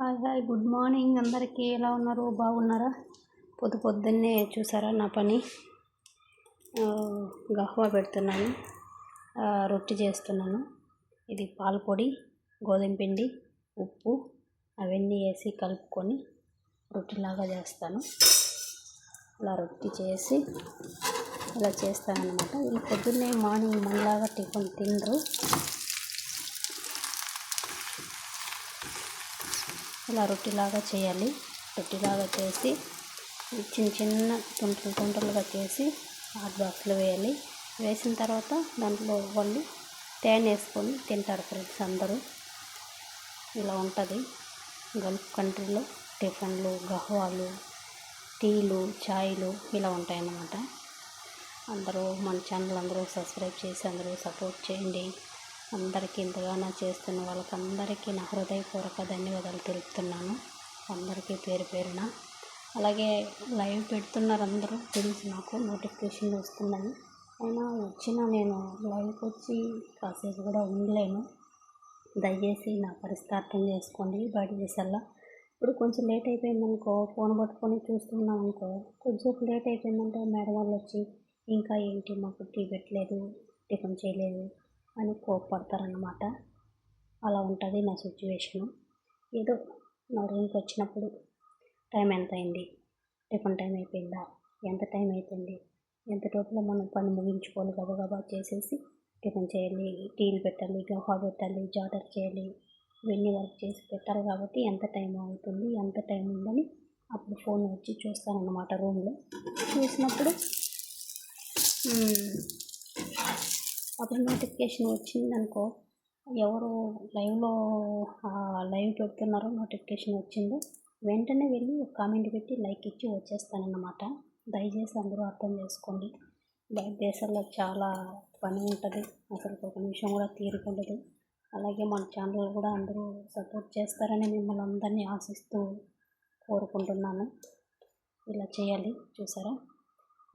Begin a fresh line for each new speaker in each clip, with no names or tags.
Hi hi. Good morning. అందరికీ ఎలా ఉన్నారు? బాగున్నారా? పొద్దు పొద్దున్నే చూసారా నా పని? గహ్వా పెడుతున్నాను. రొట్టె చేస్తున్నాను. ఇది పాలపొడి గోధుమ పిండి ఉప్పు అవన్నీ వేసి కలుపుకొని రొట్టెలాగా చేస్తాను. అలా రొట్టె చేసి ఇలా చేస్తానన్నమాట. ఈ పొద్దున్నే మార్నింగ్ మనలాగా టిఫిన్ తినరు. ఇలా రొట్టెలాగా చేయాలి. రొట్టెలాగా చేసి చిన్న చిన్న తుంటలు తుంటలుగా చేసి హాట్ బాక్స్లో వేయాలి. వేసిన తర్వాత దాంట్లో వాళ్ళు తేనె వేసుకొని తింటారు ఫ్రెండ్స్ అందరూ. ఇలా ఉంటుంది. గల్ఫ్ కంట్రీలో టిఫిన్లు గహ్వాలు టీలు ఛాయ్లు ఇలా ఉంటాయన్నమాట. అందరూ మన ఛానల్ అందరూ సబ్స్క్రైబ్ చేసి అందరూ సపోర్ట్ చేయండి. అందరికీ ఇంతగానో చేస్తున్న వాళ్ళకి అందరికీ నా హృదయపూర్వక ధన్యవాదాలు తెలుపుతున్నాను. అందరికీ పేరు పేరున. అలాగే లైవ్ పెడుతున్నారు అందరూ తెలుసు నాకు నోటిఫికేషన్ వస్తున్నాయి అయినా వచ్చిన నేను లైవ్కి వచ్చి కాసేపు కూడా ఉండలేను. దయచేసి నా పరిస్థితి అర్థం చేసుకోండి. బయట చేసల్లా ఇప్పుడు కొంచెం లేట్ అయిపోయిందనుకో ఫోన్ పట్టుకొని చూస్తున్నాం అనుకో కొంచెం లేట్ అయిపోయిందంటే మేడం వాళ్ళు వచ్చి ఇంకా ఏంటి మాకు టీ పెట్టలేదు టిఫిన్ చేయలేదు అని కోప్పడతారన్నమాట. అలా ఉంటుంది నా సిచ్యువేషను. ఏదో నా రూమ్కి వచ్చినప్పుడు టైం ఎంత అయింది టిఫిన్ టైం అయిపోయిందా? ఎంత టైం అయిపోయింది? ఎంత టోపులో మనం పని ముగించుకోవాలి? గబగబా చేసేసి టిఫిన్ చేయాలి టీలు పెట్టాలి గఫా పెట్టాలి జాటర్ చేయాలి ఇవన్నీ వర్క్ చేసి పెట్టాలి కాబట్టి ఎంత టైం అవుతుంది ఎంత టైం ఉందని అప్పుడు ఫోన్ వచ్చి చూస్తానన్నమాట రూమ్లో. చూసినప్పుడు అప్పుడు నోటిఫికేషన్ వచ్చిందనుకో ఎవరు లైవ్లో లైవ్ పెడుతున్నారో నోటిఫికేషన్ వచ్చిందో వెంటనే వెళ్ళి ఒక కామెంట్ పెట్టి లైక్ ఇచ్చి వచ్చేస్తానన్నమాట. దయచేసి అందరూ అర్థం చేసుకోండి. బయట దేశాల్లో చాలా పని ఉంటుంది. అసలు ఒక నిమిషం కూడా తీరుకుండదు అలాగే మన ఛానల్ కూడా అందరూ సపోర్ట్ చేస్తారని మిమ్మల్ని అందరినీ ఆశిస్తూ కోరుకుంటున్నాను. ఇలా చేయాలి. చూసారా?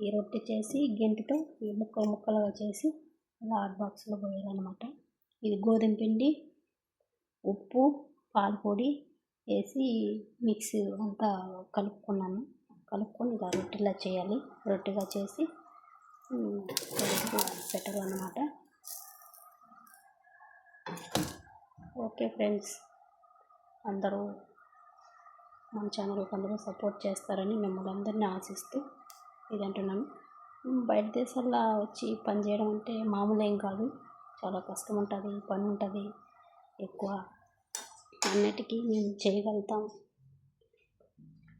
ఈ రొట్టె చేసి గెంటితో ముక్కలు ముక్కలుగా చేసి ఇలా హాట్ బాక్స్లో పోయాలన్నమాట ఇది గోధుమ పిండి ఉప్పు పాలపొడి వేసి మిక్సీ అంతా కలుపుకున్నాను. కలుపుకొని ఇలా రొట్టెలా చేయాలి. రొట్టెగా చేసి పెట్టాలన్నమాట. Okay friends. అందరూ మన ఛానల్కి అందరూ సపోర్ట్ చేస్తారని మిమ్మల్ని అందరినీ ఆశిస్తూ ఇది అంటున్నాను. బయట దేశాల్లో వచ్చి పని చేయడం అంటే మామూలు ఏం కాదు. చాలా కష్టం ఉంటుంది పని ఉంటుంది ఎక్కువ. అన్నిటికీ మేము చేయగలుగుతాం.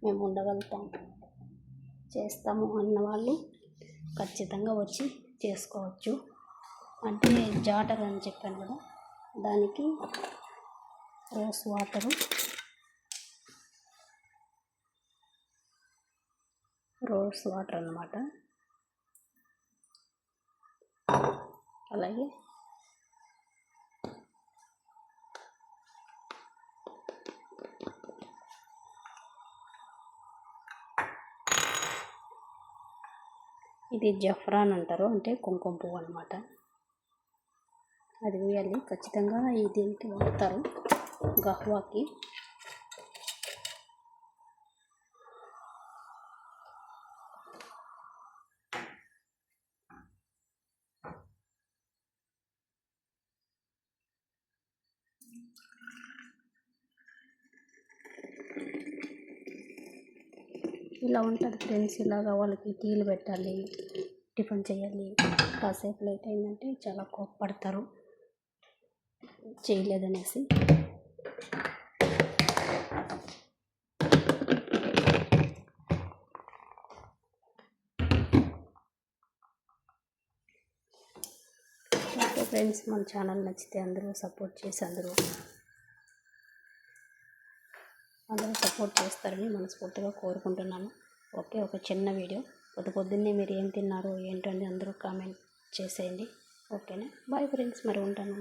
మేము ఉండగలుగుతాం. చేస్తాము అన్న వాళ్ళు ఖచ్చితంగా వచ్చి చేసుకోవచ్చు. అంటే జాటర్ అని చెప్పాను కదా దానికి రోస్ వాటరు రోస్ వాటర్ అన్నమాట అలాగే. ఇది జఫ్రాన్ అంటారు అంటే కుంకుమ పువ్వు అనమాట అది వేయాలి. ఖచ్చితంగా ఇది వాడతారు గహ్వాకి. ఇలా ఉంటుంది ఫ్రెండ్స్ ఇలాగా వాళ్ళకి టీలు పెట్టాలి టిఫిన్ చేయాలి. కాసేపు లేట్ అయిందంటే చాలా కోప్పడతారు. చేయలేదనేసి. ఓకే ఫ్రెండ్స్ మన ఛానల్ నచ్చితే అందరూ సపోర్ట్ చేసి అందరూ అందరూ సపోర్ట్ చేస్తారని మనస్ఫూర్తిగా కోరుకుంటున్నాను. ఓకే ఒక చిన్న వీడియో. పొద్దు పొద్దున్నే మీరు ఏం తిన్నారో ఏంటో అని అందరూ కామెంట్ చేసేయండి. ఓకేనా? బాయ్ ఫ్రెండ్స్ మరి ఉంటాను.